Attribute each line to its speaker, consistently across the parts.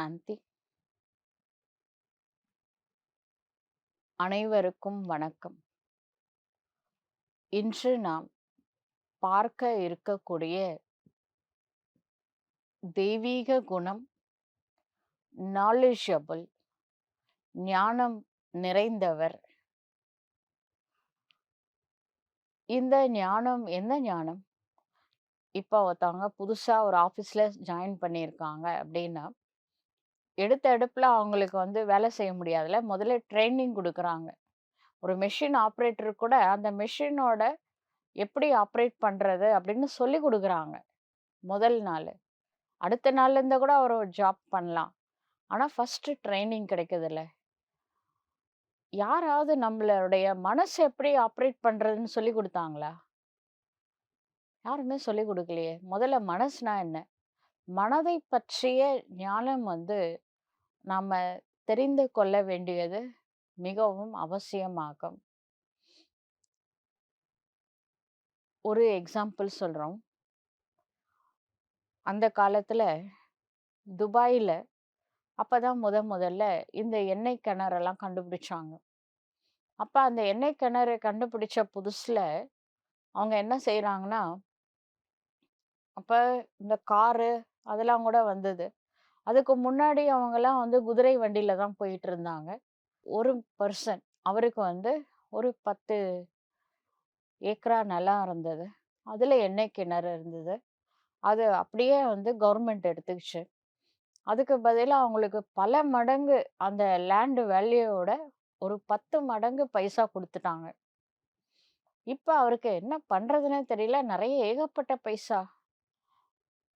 Speaker 1: சாந்தி. அனைவருக்கும் வணக்கம். இன்று நாம் பார்க்க இருக்கக்கூடிய தெய்வீக குணம் நாலேஜபிள் ஞானம் நிறைந்தவர். இந்த ஞானம் என்ன ஞானம்? இப்போ ஒருத்தவங்க புதுசா ஒரு ஆஃபீஸ்ல ஜாயின் பண்ணியிருக்காங்க அப்படின்னா எடுத்த எடுப்பில் அவங்களுக்கு வந்து வேலை செய்ய முடியாதுல்ல. முதல்ல ட்ரைனிங் கொடுக்குறாங்க. ஒரு மெஷின் ஆப்ரேட்டர் கூட அந்த மெஷினோட எப்படி ஆப்ரேட் பண்ணுறது அப்படின்னு சொல்லி கொடுக்குறாங்க. முதல் நாள். அடுத்த நாள்லேருந்து கூட அவர் ஒரு ஜாப் பண்ணலாம். ஆனால் ஃபஸ்ட்டு ட்ரைனிங் கிடைக்குதுல்ல. யாராவது நம்மளுடைய மனசு எப்படி ஆப்ரேட் பண்ணுறதுன்னு சொல்லி கொடுத்தாங்களா? யாருமே சொல்லி கொடுக்கலையே. முதல்ல மனசுனா என்ன? மனதை பற்றிய ஞானம் வந்து நாம் தெரிந்து கொள்ள வேண்டியது மிகவும் அவசியமாகும். ஒரு எக்ஸாம்பிள் சொல்கிறோம் அந்த காலத்தில் துபாயில் அப்போ தான் முத முதல்ல இந்த எண்ணெய் கிணறெல்லாம் கண்டுபிடிச்சாங்க. அப்போ அந்த எண்ணெய் கிணறு கண்டுபிடிச்ச புதுசில் அவங்க என்ன செய்கிறாங்கன்னா அப்போ இந்த காரு அதெல்லாம் கூட வந்தது. அதுக்கு முன்னாடி அவங்கெல்லாம் வந்து குதிரை வண்டியில தான் போயிட்டு இருந்தாங்க. ஒரு பர்சன் அவருக்கு வந்து ஒரு பத்து ஏக்கரா நிலம் இருந்தது. அதில் எண்ணெய் கிணறு இருந்தது. அது அப்படியே வந்து கவர்மெண்ட் எடுத்துக்கிச்சு. அதுக்கு பதிலாக அவங்களுக்கு பல மடங்கு அந்த லேண்டு வேல்யூவோட ஒரு பத்து மடங்கு பைசா கொடுத்துட்டாங்க. இப்போ அவருக்கு என்ன பண்ணுறதுன்னே தெரியல. நிறைய ஏகப்பட்ட பைசா.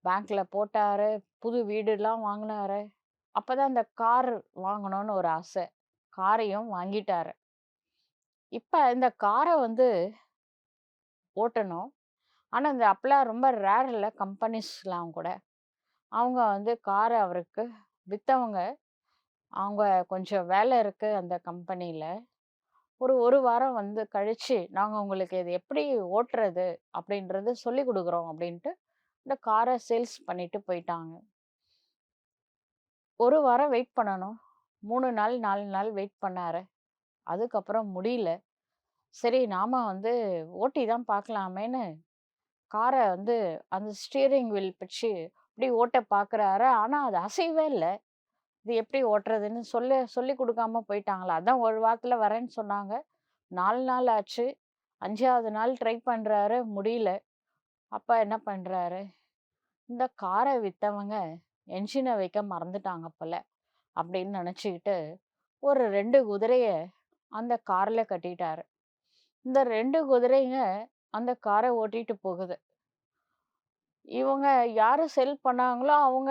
Speaker 1: பேங்க்ல போட்டாரு புது வீடுலாம் வாங்கினாரு. அப்பதான் அந்த கார் வாங்கணும்னு ஒரு ஆசை. காரையும் வாங்கிட்டாரு. இப்ப இந்த காரை வந்து ஓட்டணும். ஆனா இந்த அப்பெல்லாம் ரொம்ப ரேர் இல்லை கம்பெனிஸ்லாம் கூட. அவங்க வந்து காரை அவருக்கு வித்தவங்க. அவங்க கொஞ்சம் வேலை இருக்கு அந்த கம்பெனியில ஒரு ஒரு வாரம் வந்து கழிச்சு நாங்கள் உங்களுக்கு இது எப்படி ஓட்டுறது அப்படின்றது சொல்லி கொடுக்குறோம் அப்படின்ட்டு இந்த காரை சேல்ஸ் பண்ணிட்டு போயிட்டாங்க. ஒரு வாரம் வெயிட் பண்ணணும். மூணு நாள் நாலு நாள் வெயிட் பண்ணாரு. அதுக்கப்புறம் முடியல. சரி நாம வந்து ஓட்டி தான் பார்க்கலாமேன்னு காரை வந்து அந்த ஸ்டியரிங் வீல் பிடிச்சி இப்படி ஓட்ட பார்க்குறாரு. ஆனால் அது அசைவே இல்லை. இது எப்படி ஓட்டுறதுன்னு சொல்ல சொல்லி கொடுக்காம போயிட்டாங்களா? அதான் ஒரு வாரத்தில் வரேன்னு சொன்னாங்க. நாலு நாள் ஆச்சு. அஞ்சாவது நாள் ட்ரை பண்ணுறாரு முடியல. அப்பா என்ன பண்றாரு? இந்த காரை வித்தவங்க என்ஜினை வைக்க மறந்துட்டாங்க போல அப்படின்னு நினச்சிக்கிட்டு ஒரு ரெண்டு குதிரைய அந்த காரில் கட்டிட்டாரு. இந்த ரெண்டு குதிரைங்க அந்த காரை ஓட்டிட்டு போகுது. இவங்க யார் செல் பண்ணாங்களோ அவங்க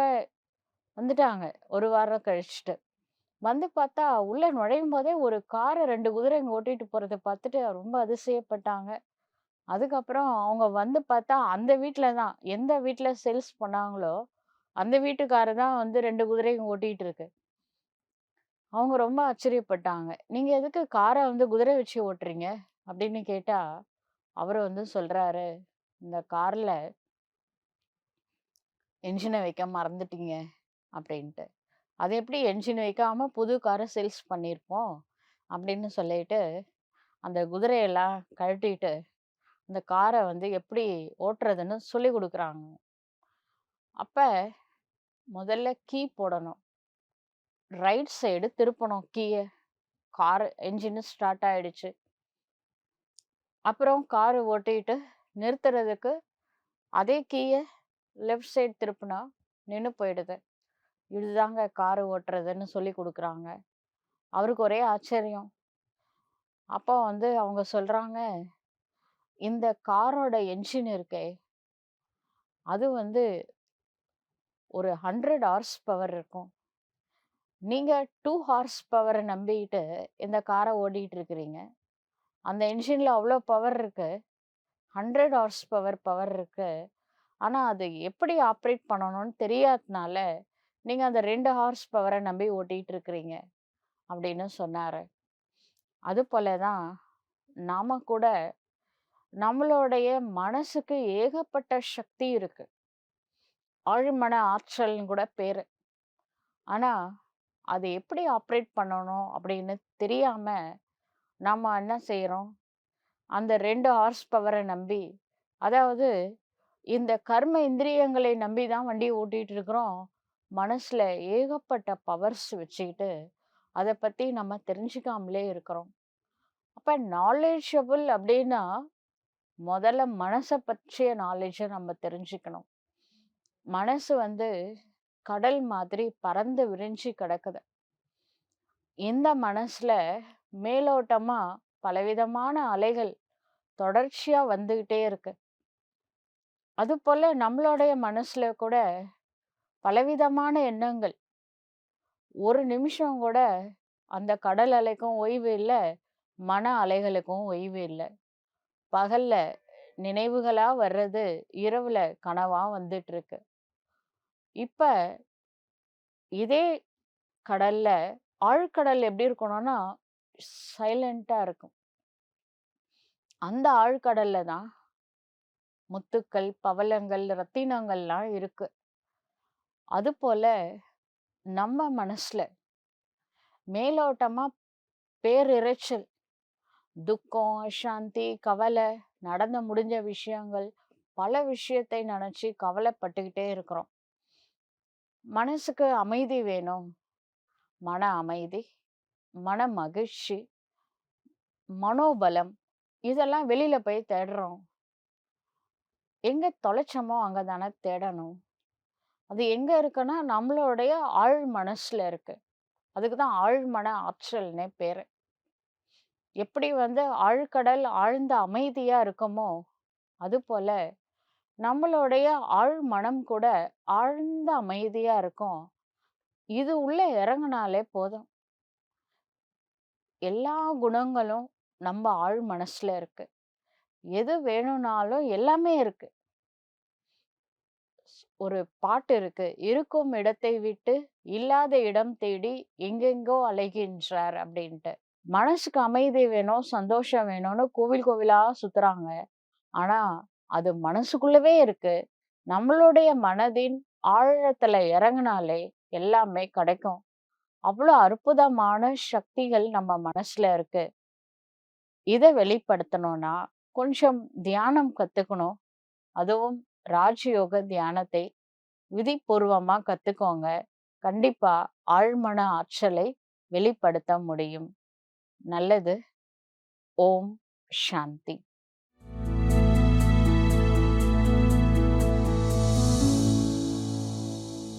Speaker 1: வந்துட்டாங்க. ஒரு வாரம் கழிச்சுட்டு. வந்து பார்த்தா உள்ளே நுழையும் போதே ஒரு காரை ரெண்டு குதிரைங்க ஓட்டிட்டு போகிறத பார்த்துட்டு ரொம்ப அதிசயப்பட்டாங்க. அதுக்கப்புறம் அவங்க வந்து பார்த்தா அந்த வீட்ல தான். எந்த வீட்ல சேல்ஸ் பண்ணாங்களோ அந்த வீட்டுக்காரர் தான் வந்து ரெண்டு குதிரையும் ஓட்டிட்டு இருக்கு. அவங்க ரொம்ப ஆச்சரியப்பட்டாங்க. நீங்க எதுக்கு காரை வந்து குதிரை வச்சு ஓட்டுறீங்க? அப்படின்னு கேட்டா அவர் வந்து சொல்றாரு இந்த கார்ல என்ஜினை வைக்க மறந்துட்டீங்க அப்படின்ட்டு. அது எப்படி என்ஜின் வைக்காம புது காரை சேல்ஸ் பண்ணியிருப்போம்? அப்படின்னு சொல்லிட்டு அந்த குதிரையெல்லாம் கழட்டிட்டு அந்த காரை வந்து எப்படி ஓட்டுறதுன்னு சொல்லி கொடுக்குறாங்க. அப்போ முதல்ல கீ போடணும். ரைட் சைடு திருப்பணும் கீயை. கார் என்ஜின் ஸ்டார்ட் ஆயிடுச்சு. அப்புறம் காரு ஓட்டிட்டு நிறுத்துறதுக்கு அதே கீயை லெஃப்ட் சைடு திருப்பினா நின்று போயிடுது. இதுதாங்க காரு ஓட்டுறதுன்னு சொல்லி கொடுக்குறாங்க. அவருக்கு ஒரே ஆச்சரியம். அப்போ வந்து அவங்க சொல்கிறாங்க இந்த காரோட என்ஜின் இருக்கே அது வந்து ஒரு ஹண்ட்ரட் ஹார்ஸ் பவர் இருக்கும். நீங்கள் டூ ஹார்ஸ் பவரை நம்பிட்டு இந்த காரை ஓடிட்டு இருக்கிறீங்க. அந்த என்ஜினில் அவ்வளோ பவர் இருக்கு. ஹண்ட்ரட் ஹார்ஸ் பவர் பவர் இருக்கு. ஆனால் அது எப்படி ஆப்ரேட் பண்ணணும்னு தெரியாதனால நீங்கள் அந்த ரெண்டு ஹார்ஸ் பவரை நம்பி ஓட்டிகிட்டு இருக்கிறீங்க அப்படின்னு சொன்னார். அது போலதான் நாம கூட நம்மளுடைய மனசுக்கு ஏகப்பட்ட சக்தி இருக்கு ஆழ்மன ஆற்றல்னு கூட பேரு ஆனா, அது எப்படி ஆப்ரேட் பண்ணணும் அப்படின்னு தெரியாம, நம்ம என்ன செய்யறோம் அந்த ரெண்டு ஹார்ஸ் பவரை நம்பி, அதாவது இந்த கர்ம இந்திரியங்களை நம்பி தான் வண்டி ஓட்டிகிட்டு இருக்கிறோம். மனசில் ஏகப்பட்ட பவர்ஸ் வச்சுக்கிட்டு, அதை பற்றி நம்ம தெரிஞ்சுக்காமலே இருக்கிறோம். அப்போ நாலேஜபிள் அப்படின்னா, முதல்ல மனசை பற்றிய நாலேஜை நம்ம தெரிஞ்சுக்கணும். மனசு வந்து கடல் மாதிரி பறந்து விரிஞ்சு கிடக்குது. இந்த மனசுல மேலோட்டமா பலவிதமான அலைகள் தொடர்ச்சியா வந்துகிட்டே இருக்கு. அதுபோல் நம்மளுடைய மனசுல கூட பலவிதமான எண்ணங்கள். ஒரு நிமிஷம் கூட அந்த கடல் அலைக்கும் ஓய்வு இல்லை மன அலைகளுக்கும் ஓய்வு இல்லை பகல்ல நினைவுகளா வர்றது, இரவுல கனவா வந்துட்டு இருக்கு. இப்ப இதே கடல்ல ஆழ்கடல் எப்படி இருக்கணும்னா, சைலண்டா இருக்கும். அந்த ஆழ்கடல்ல தான் முத்துக்கள், பவளங்கள், ரத்தினங்கள்லாம் இருக்கு. அதுபோல நம்ம மனசுல மேலோட்டமா பேரிரைச்சல், துக்கம், அசாந்தி, கவலை, நடந்து முடிஞ்ச விஷயங்கள், பல விஷயத்தை நினச்சி கவலைப்பட்டுக்கிட்டே இருக்கிறோம். மனசுக்கு அமைதி வேணும். மன அமைதி, மன மகிழ்ச்சி, மனோபலம் இதெல்லாம் வெளியில போய் தேடுறோம். எங்க தொலைச்சோமோ அங்க தானே தேடணும். அது எங்க இருக்குன்னா, நம்மளுடைய ஆழ் மனசுல இருக்கு. அதுக்கு தான் ஆழ்மன ஆற்றல்னே பேரு. எப்படி வந்து ஆழ்கடல் ஆழ்ந்த அமைதியா இருக்குமோ, அதுபோல நம்மளுடைய ஆழ் மனம் கூட ஆழ்ந்த அமைதியா இருக்கும். இது உள்ள இறங்குனாலே போதும். எல்லா குணங்களும் நம்ம ஆழ் மனசுல இருக்கு. எது வேணும்னாலும் எல்லாமே இருக்கு. ஒரு பாட்டு இருக்கு. "இருக்கும் இடத்தை விட்டு இல்லாத இடம் தேடி எங்கெங்கோ அலைகின்றார்" அப்படின்ட்டு. மனசுக்கு அமைதி வேணும், சந்தோஷம் வேணும்னு கோவில் கோவிலா சுத்துறாங்க. ஆனா, அது மனசுக்குள்ளவே இருக்கு. நம்மளுடைய மனதின் ஆழத்துல இறங்குனாலே எல்லாமே கிடைக்கும். அவ்வளோ அற்புதமான சக்திகள் நம்ம மனசுல இருக்கு. இதை வெளிப்படுத்தணும்னா, கொஞ்சம் தியானம் கத்துக்கணும். அதுவும் ராஜயோக தியானத்தை விதிப்பூர்வமா கத்துக்கோங்க. கண்டிப்பா ஆழ்மன ஆற்றலை வெளிப்படுத்த முடியும். நல்லது. ஓம் சாந்தி.